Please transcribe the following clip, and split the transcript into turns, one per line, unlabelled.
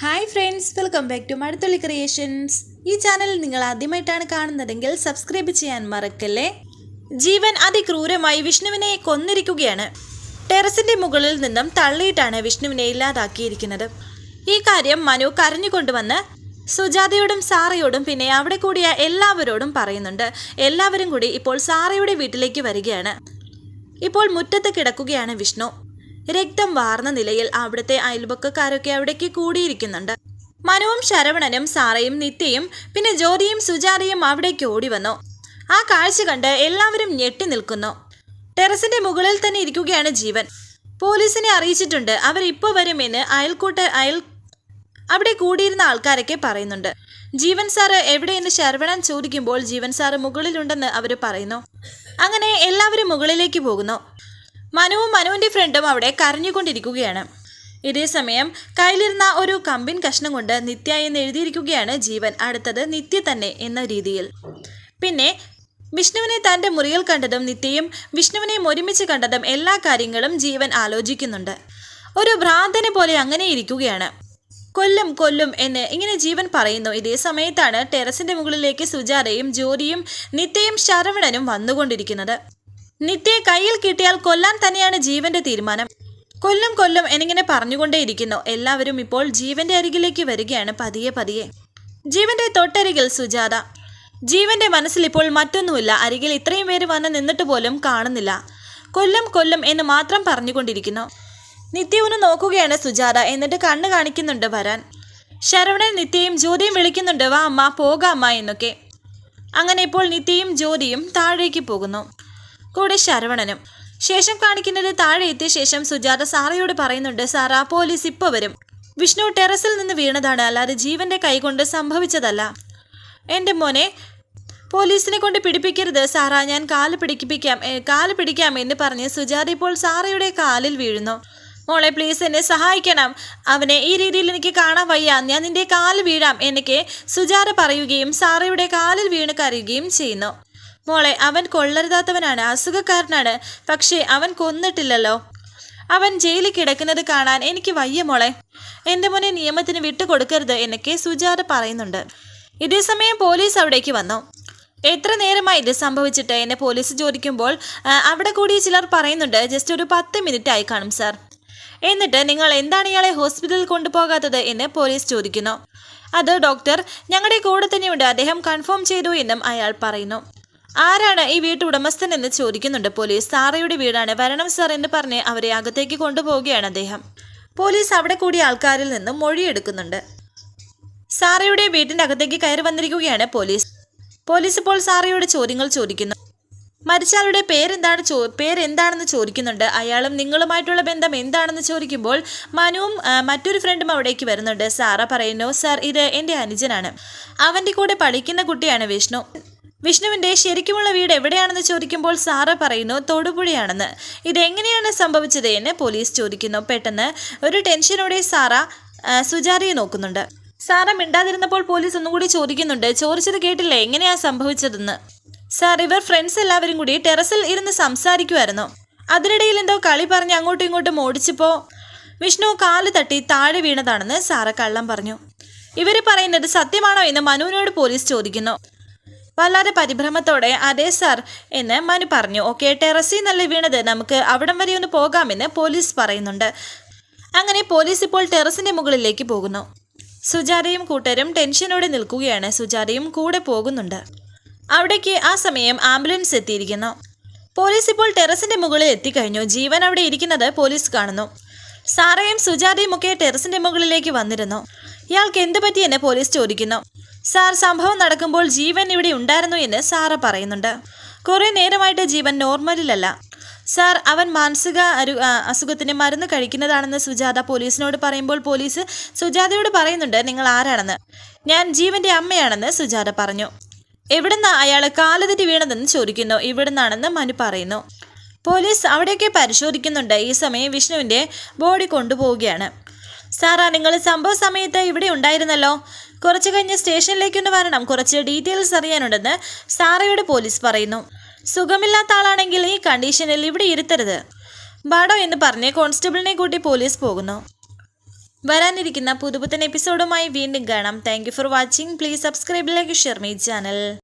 Hi friends welcome back to Mazhathulli creations ഈ channel നിങ്ങൾ ആദ്യമായിട്ടാണ് കാണുന്നതെങ്കിൽ സബ്സ്ക്രൈബ് ചെയ്യാൻ മറക്കല്ലേ? ജീവൻ അതിക്രൂരമായി വിഷ്ണുവിനെ കൊന്നിരിക്കുകയാണ്. ടെറസിന്റെ മുകളിൽ നിന്നും തള്ളിയിട്ടാണ് വിഷ്ണുവിനെ ഇല്ലാതാക്കിയിരിക്കുന്നത്. ഈ കാര്യം മനു കരഞ്ഞുകൊണ്ടുവന്ന് സുജാതയോടും സാറയോടും പിന്നെ അവിടെ കൂടിയ എല്ലാവരോടും പറയുന്നുണ്ട്. എല്ലാവരും കൂടി ഇപ്പോൾ സാറയുടെ വീട്ടിലേക്ക് വരികയാണ്. ഇപ്പോൾ മുറ്റത്ത് കിടക്കുകയാണ് വിഷ്ണു. രക്തം വാർന്ന നിലയിൽ അവിടുത്തെ അയൽപക്കക്കാരൊക്കെ അവിടേക്ക് കൂടിയിരിക്കുന്നുണ്ട്. മനുവും ശരവണനും സാറയും നിത്യയും പിന്നെ ജ്യോതിയും സുജാതയും അവിടേക്ക് ഓടി വന്നു ആ കാഴ്ച കണ്ട് എല്ലാവരും ഞെട്ടി നിൽക്കുന്നു. ടെറസിന്റെ മുകളിൽ തന്നെ ഇരിക്കുകയാണ് ജീവൻ. പോലീസിനെ അറിയിച്ചിട്ടുണ്ട്. അവർ ഇപ്പോൾ വരുമെന്ന് അയൽക്കൂട്ട അയൽ അവിടെ കൂടിയിരുന്ന ആൾക്കാരൊക്കെ പറയുന്നുണ്ട്. ജീവൻ സാറ് എവിടെയെന്ന് ശരവണൻ ചോദിക്കുമ്പോൾ ജീവൻ സാറ് മുകളിലുണ്ടെന്ന് അവർ പറയുന്നു. അങ്ങനെ എല്ലാവരും മുകളിലേക്ക് പോകുന്നു. മനുവും മനുവിന്റെ ഫ്രണ്ടും അവിടെ കരഞ്ഞുകൊണ്ടിരിക്കുകയാണ്. ഇതേസമയം കയ്യിലിരുന്ന ഒരു കമ്പിൻ കഷ്ണം കൊണ്ട് നിത്യ എന്ന് എഴുതിയിരിക്കുകയാണ് ജീവൻ. അടുത്തത് നിത്യ തന്നെ എന്ന രീതിയിൽ. പിന്നെ വിഷ്ണുവിനെ തന്റെ മുറിയിൽ കണ്ടതും നിത്യയും വിഷ്ണുവിനെ ഒരുമിച്ച് കണ്ടതും എല്ലാ കാര്യങ്ങളും ജീവൻ ആലോചിക്കുന്നുണ്ട്. ഒരു ഭ്രാന്തനെ പോലെ അങ്ങനെ ഇരിക്കുകയാണ്. കൊല്ലും കൊല്ലും എന്ന് ഇങ്ങനെ ജീവൻ പറയുന്നു. ഇതേ സമയത്താണ് ടെറസിന്റെ മുകളിലേക്ക് സുജാതയും ജോലിയും നിത്യയും ശരവണനും വന്നുകൊണ്ടിരിക്കുന്നത്. നിത്യയെ കയ്യിൽ കിട്ടിയാൽ കൊല്ലാൻ തന്നെയാണ് ജീവന്റെ തീരുമാനം. കൊല്ലും കൊല്ലും എന്നിങ്ങനെ പറഞ്ഞുകൊണ്ടേയിരിക്കുന്നു. എല്ലാവരും ഇപ്പോൾ ജീവന്റെ അരികിലേക്ക് വരികയാണ് പതിയെ പതിയെ. ജീവന്റെ തൊട്ടരികിൽ സുജാത. ജീവന്റെ മനസ്സിൽ ഇപ്പോൾ മറ്റൊന്നുമില്ല. അരികിൽ ഇത്രയും പേര് വന്ന് നിന്നിട്ട് പോലും കാണുന്നില്ല. കൊല്ലും കൊല്ലും എന്ന് മാത്രം പറഞ്ഞുകൊണ്ടിരിക്കുന്നു. നിത്യവും നോക്കുകയാണ് സുജാത. എന്നിട്ട് കണ്ണ് കാണിക്കുന്നുണ്ട് വരാൻ. ശരവണൻ നിത്യയും ജ്യോതിയും വിളിക്കുന്നുണ്ട് വാ അമ്മ പോകാം അമ്മ എന്നൊക്കെ. അങ്ങനെ ഇപ്പോൾ നിത്യയും ജ്യോതിയും താഴേക്ക് പോകുന്നു. കൂടെ ശരവണനും. ശേഷം കാണിക്കുന്നത് താഴെ എത്തിയ ശേഷം സുജാത സാറയോട് പറയുന്നുണ്ട് സാറ പോലീസ് ഇപ്പോൾ വരും. വിഷ്ണു ടെറസിൽ നിന്ന് വീണതാണ് അല്ലാതെ ജീവന്റെ കൈകൊണ്ട് സംഭവിച്ചതല്ല. എന്റെ മോനെ പോലീസിനെ കൊണ്ട് പിടിപ്പിക്കരുത്. സാറാ ഞാൻ കാൽ പിടിപ്പിക്കാം കാൽ പിടിക്കാം എന്ന് പറഞ്ഞ് സുജാത ഇപ്പോൾ സാറയുടെ കാലിൽ വീഴുന്നു. മോളെ പ്ലീസ് എന്നെ സഹായിക്കണം. അവനെ ഈ രീതിയിൽ എനിക്ക് കാണാൻ വയ്യ. ഞാൻ നിന്റെ കാൽ വീഴാം എന്നൊക്കെ സുജാത പറയുകയും സാറയുടെ കാലിൽ വീണ് കരയുകയും ചെയ്യുന്നു. മോളെ അവൻ കൊള്ളരുതാത്തവനാണ് അസുഖക്കാരനാണ്. പക്ഷേ അവൻ കൊന്നിട്ടില്ലല്ലോ. അവൻ ജയിലിൽ കിടക്കുന്നത് കാണാൻ എനിക്ക് വയ്യ മോളെ. എന്റെ മോനെ നിയമത്തിന് വിട്ടുകൊടുക്കരുത് എന്നൊക്കെ സുജാത പറയുന്നുണ്ട്. ഇതേ സമയം പോലീസ് അവിടേക്ക് വന്നു. എത്ര നേരമായി ഇത് സംഭവിച്ചിട്ട്? എന്നെ പോലീസ് ചോദിക്കുമ്പോൾ അവിടെ കൂടി ചിലർ പറയുന്നുണ്ട് ജസ്റ്റ് ഒരു പത്ത് മിനിറ്റ് ആയി കാണും സാർ എന്നിട്ട് നിങ്ങൾ എന്താണ് ഇയാളെ ഹോസ്പിറ്റലിൽ കൊണ്ടുപോകാത്തത്? എന്ന് പോലീസ് ചോദിക്കുന്നു. അത് ഡോക്ടർ ഞങ്ങളുടെ കൂടെ തന്നെയുണ്ട് അദ്ദേഹം കൺഫേം ചെയ്തു എന്നും അയാൾ പറയുന്നു. ആരാണ് ഈ വീട്ടുടമസ്ഥൻ എന്ന് ചോദിക്കുന്നുണ്ട് പോലീസ്. സാറയുടെ വീടാണ്. വരണം സാർ എന്ന് പറഞ്ഞ് അവരെ അകത്തേക്ക് കൊണ്ടുപോവുകയാണ് അദ്ദേഹം. പോലീസ് അവിടെ കൂടിയ ആൾക്കാരിൽ നിന്നും മൊഴിയെടുക്കുന്നുണ്ട്. സാറയുടെ വീട്ടിന്റെ അകത്തേക്ക് കയറി വന്നിരിക്കുകയാണ് പോലീസ്. പോലീസ് ഇപ്പോൾ സാറയോട് ചോദ്യങ്ങൾ ചോദിക്കുന്നു. മരിച്ചയാളുടെ പേരെന്താണ് ചോ പേരെന്താണെന്ന് ചോദിക്കുന്നുണ്ട്. അയാളും നിങ്ങളുമായിട്ടുള്ള ബന്ധം എന്താണെന്ന് ചോദിക്കുമ്പോൾ മനുവും മറ്റൊരു ഫ്രണ്ടും അവിടേക്ക് വരുന്നുണ്ട്. സാറ പറയുന്നു സാർ ഇത് എന്റെ അനുജനാണ്. അവന്റെ കൂടെ പഠിക്കുന്ന കുട്ടിയാണ് വിഷ്ണു. വിഷ്ണുവിന്റെ ശരിക്കുമുള്ള വീട് എവിടെയാണെന്ന് ചോദിക്കുമ്പോൾ സാറ പറയുന്നു തൊടുപുഴയാണെന്ന്. ഇതെങ്ങനെയാണ് സംഭവിച്ചത് എന്ന് പോലീസ് ചോദിക്കുന്നു. പെട്ടെന്ന് ഒരു ടെൻഷനോടെ സാറ ആ, നോക്കുന്നുണ്ട്. സാറ മിണ്ടാതിരുന്നപ്പോൾ പോലീസ് ഒന്നുകൂടി ചോദിക്കുന്നുണ്ട് ചോദിച്ചത് കേട്ടില്ല എങ്ങനെയാ സംഭവിച്ചതെന്ന്? സാർ ഇവർ ഫ്രണ്ട്സ് എല്ലാവരും കൂടി ടെറസിൽ ഇരുന്ന് സംസാരിക്കുമായിരുന്നു അതിനിടയിൽ എന്തോ കളി പറഞ്ഞ് അങ്ങോട്ടും ഇങ്ങോട്ടും ഓടിച്ചപ്പോൾ വിഷ്ണു കാൽ തട്ടി താഴെ വീണതാണെന്ന് സാറ കള്ളം പറഞ്ഞു. ഇവർ പറയുന്നത് സത്യമാണോ എന്ന് മനുവിനോട് പോലീസ് ചോദിക്കുന്നു. വല്ലാതെ പരിഭ്രമത്തോടെ അതെ സാർ എന്ന് മനു പറഞ്ഞു. ഓക്കെ ടെറസിൽ നല്ല വീണത്? നമുക്ക് അവിടം വരെ ഒന്ന് പോകാമെന്ന് പോലീസ് പറയുന്നുണ്ട്. അങ്ങനെ പോലീസ് ഇപ്പോൾ ടെറസിന്റെ മുകളിലേക്ക് പോകുന്നു. സുജാതയും കൂട്ടരും ടെൻഷനോടെ നിൽക്കുകയാണ്. സുജാതയും കൂടെ പോകുന്നുണ്ട്. അവിടേക്ക് ആ സമയം ആംബുലൻസ് എത്തിയിരിക്കുന്നു. പോലീസ് ഇപ്പോൾ ടെറസിന്റെ മുകളിൽ എത്തിക്കഴിഞ്ഞു. ജീവൻ അവിടെ ഇരിക്കുന്നത് പോലീസ് കാണുന്നു. സാറയും സുജാതയും ഒക്കെ ടെറസിന്റെ മുകളിലേക്ക് വന്നിരുന്നു. ഇയാൾക്ക് എന്ത് പറ്റിയെന്ന് പോലീസ് ചോദിക്കുന്നു. സാർ സംഭവം നടക്കുമ്പോൾ ജീവൻ ഇവിടെ ഉണ്ടായിരുന്നു എന്ന് സാറ പറയുന്നുണ്ട്. കുറേ നേരമായിട്ട് ജീവൻ നോർമലിലല്ല. സാർ അവൻ മാനസിക അരു അസുഖത്തിന് മരുന്ന് കഴിക്കുന്നതാണെന്ന് സുജാത പോലീസിനോട് പറയുമ്പോൾ പോലീസ് സുജാതയോട് പറയുന്നുണ്ട് നിങ്ങൾ ആരാണെന്ന്? ഞാൻ ജീവന്റെ അമ്മയാണെന്ന് സുജാത പറഞ്ഞു. എവിടുന്ന അയാൾ കാലുതെറ്റി വീണതെന്ന് ചോദിക്കുന്നു. ഇവിടുന്നാണെന്ന് മനു പറയുന്നു. പോലീസ് അവിടെയൊക്കെ പരിശോധിക്കുന്നുണ്ട്. ഈ സമയം വിഷ്ണുവിന്റെ ബോഡി കൊണ്ടുപോവുകയാണ്. സാറാ നിങ്ങൾ സംഭവ സമയത്ത് ഇവിടെ ഉണ്ടായിരുന്നല്ലോ? കുറച്ച് കഴിഞ്ഞ് സ്റ്റേഷനിലേക്കൊന്ന് വരണം. കുറച്ച് ഡീറ്റെയിൽസ് അറിയാനുണ്ടെന്ന് സാറയോട് പോലീസ് പറയുന്നു. സുഖമില്ലാത്ത ആളാണെങ്കിൽ ഈ കണ്ടീഷനിൽ ഇവിടെ ഇരുത്തരുത്. ബാഡോ എന്ന് പറഞ്ഞ് കോൺസ്റ്റബിളിനെ കൂട്ടി പോലീസ് പോകുന്നു. വരാനിരിക്കുന്ന പുതുപുത്തൻ എപ്പിസോഡുമായി വീണ്ടും കാണാം. Thank for watching. Please subscribe like share my channel.